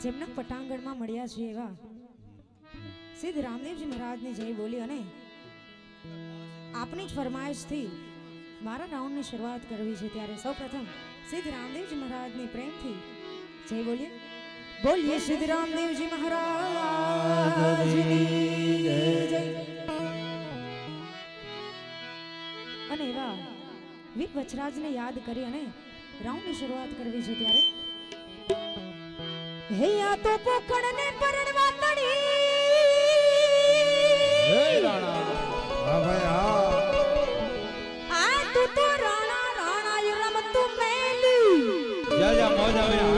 જેમના પટાંગણમાં મળ્યા છે એવા સિદ્ધ રામદેવજી મહારાજની જય બોલી અને આપની જ ફરમાઈશથી મારા રાઉન્ડની શરૂઆત કરવી છે ત્યારે સૌપ્રથમ સિદ્ધ રામદેવજી મહારાજની પ્રેમથી જય બોલીએ. બોલીએ શ્રી રામદેવજી મહારાજ અને એવા વીર વચરાજને યાદ કરી અને રામની શરૂઆત કરવી છે ત્યારે. હે આ તો પોખણને પરણવા તણી હે રાણા. હા ભાઈ હા. આ તું તો રાણા રાણા રમતું મેલી. જા જા મોજ આવે.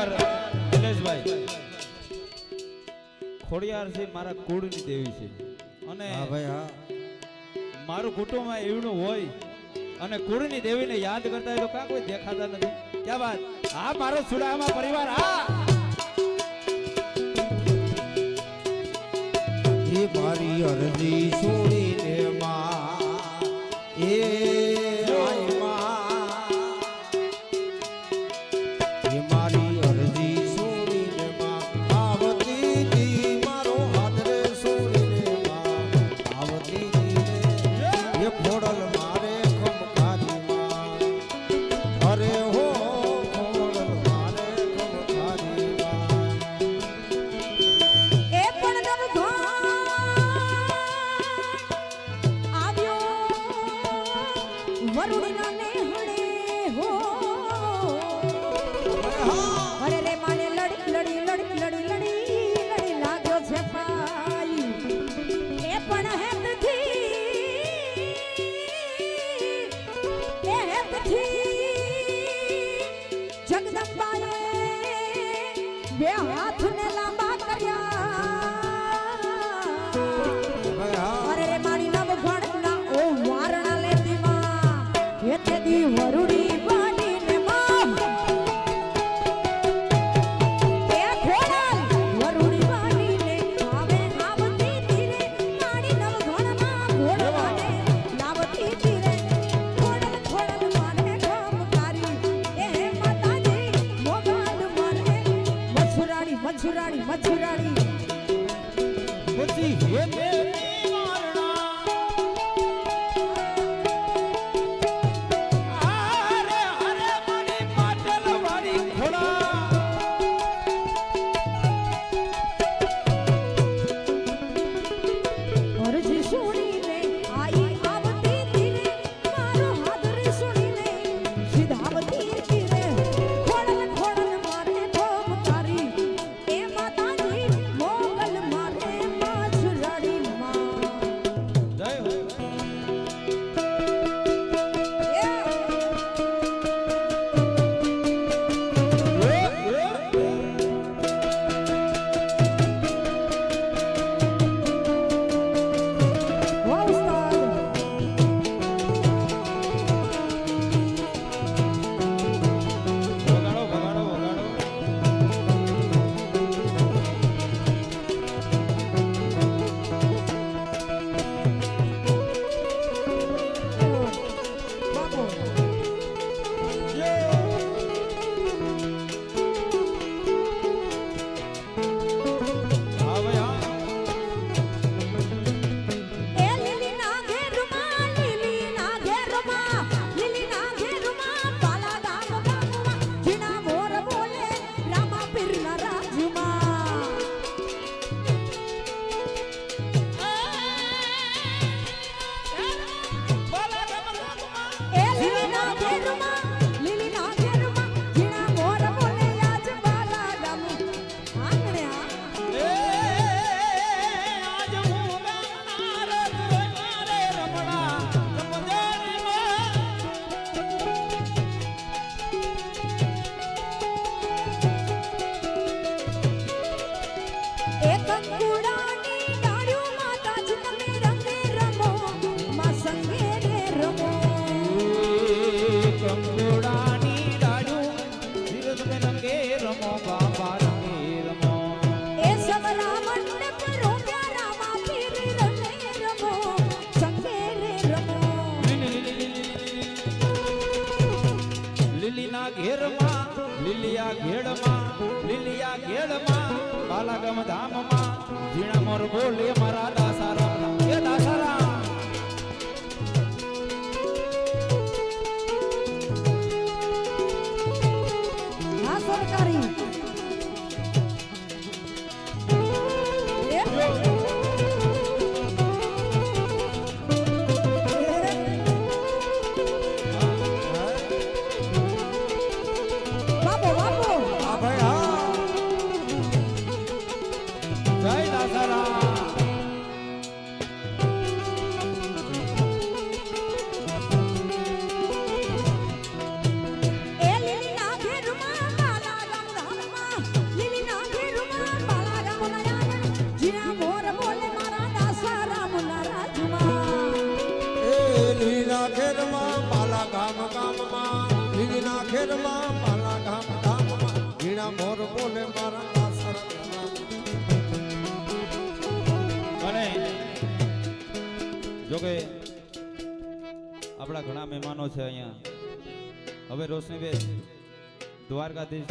કલાકાર નિલેશભાઈ ખોડિયાર છે મારા કુળની દેવી છે. અને હા ભાઈ હા. મારું કુટુંબ એવનું હોય અને કુળની દેવીને યાદ કરતા હોય તો કાં કોઈ દેખાતા નથી. ક્યાં વાત? હા મારો સુડામાં પરિવાર હા. મારી અરજી છોડી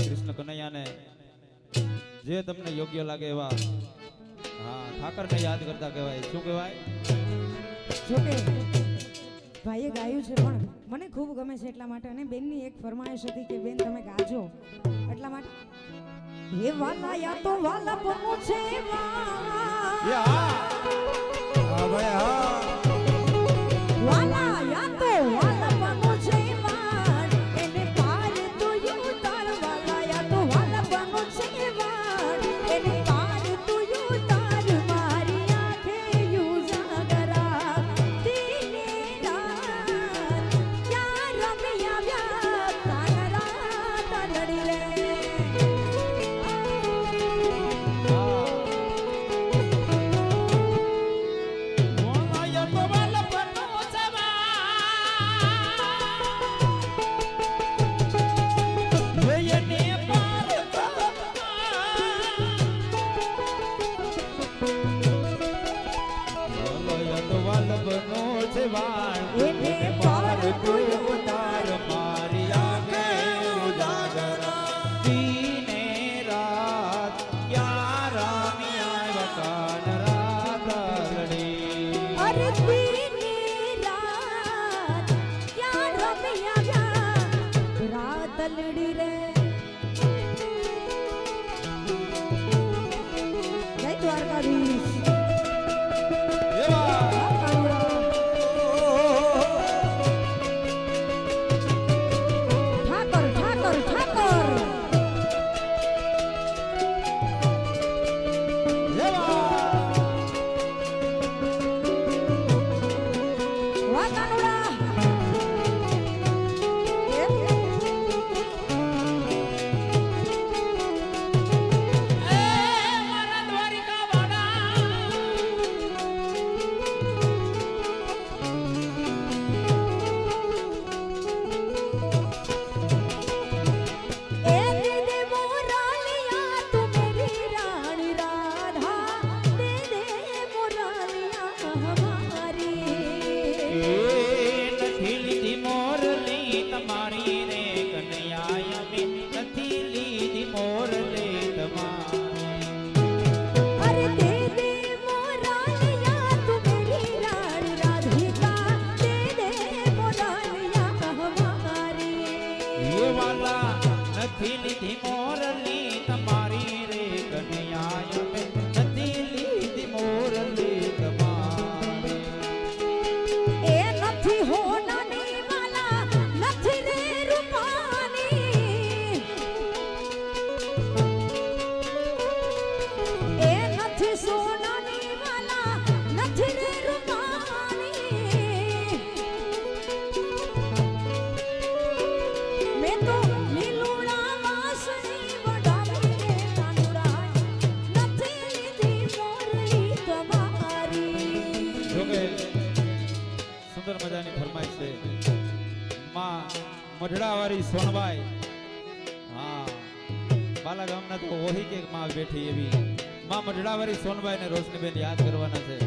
કૃષ્ણ કનૈયાને જે તમને યોગ્ય લાગે એવા હા ઠાકરને યાદ કરતા કહેવાય. શું કહેવાય? ભાઈએ ગાયું છે પણ મને ખૂબ ગમે છે એટલા માટે. અને બેનની એક ફરમાયશ હતી કે બેન તમે ગાજો. એટલા માટે હે વાલા યા તો વાલા પમો છે વાલા. હા ભાઈ હા. વાલા! કરીશ Uh-huh. બેઠી એવી માં મઢડાવાળી સોનબાઈ ને રોશનીબેન યાદ કરવાના છે.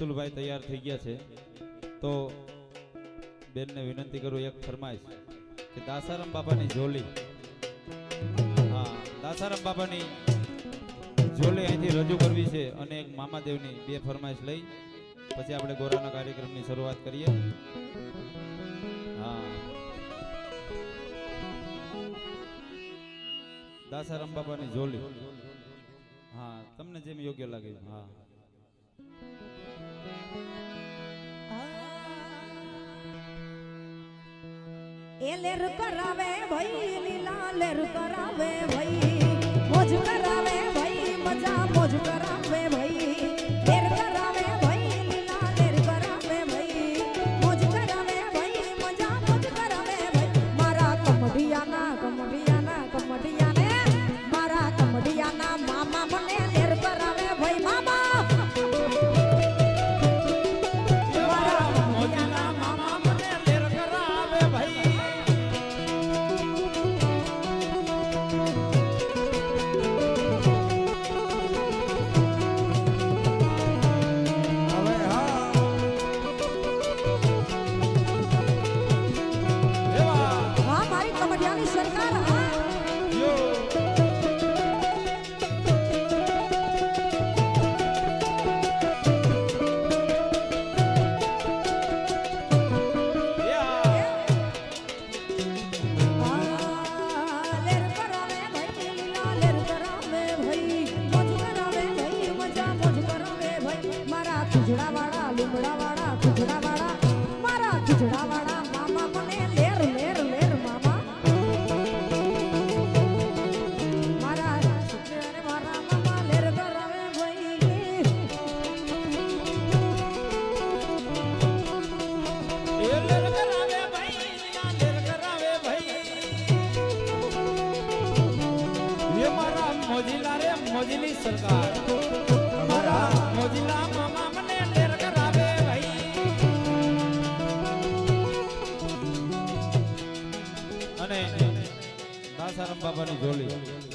અતુલભાઈ તૈયાર થઈ ગયા છે. તો બેનને વિનંતી કરું, એક ફરમાઈશ કે દાસારામ બાપાની જોલી હા, દાસારામ બાપાની જોલી અહીંથી રજૂ કરવી છે અને એક મામાદેવની બે ફરમાઈશ લઈ. પછી આપણે ગોરાના કાર્યક્રમની શરૂઆત કરીએ. હા. દાસારામ બાપાની જોલી હા, તમને જેમ યોગ્ય લાગે. હા. એ લેર કરાવે ભાઈ, લીલા લેર કરાવે ભાઈ, મોજ કરાવે ભાઈ, મજા મોજ કરાવે ભાઈ. રામ બાબાની ઝોલી.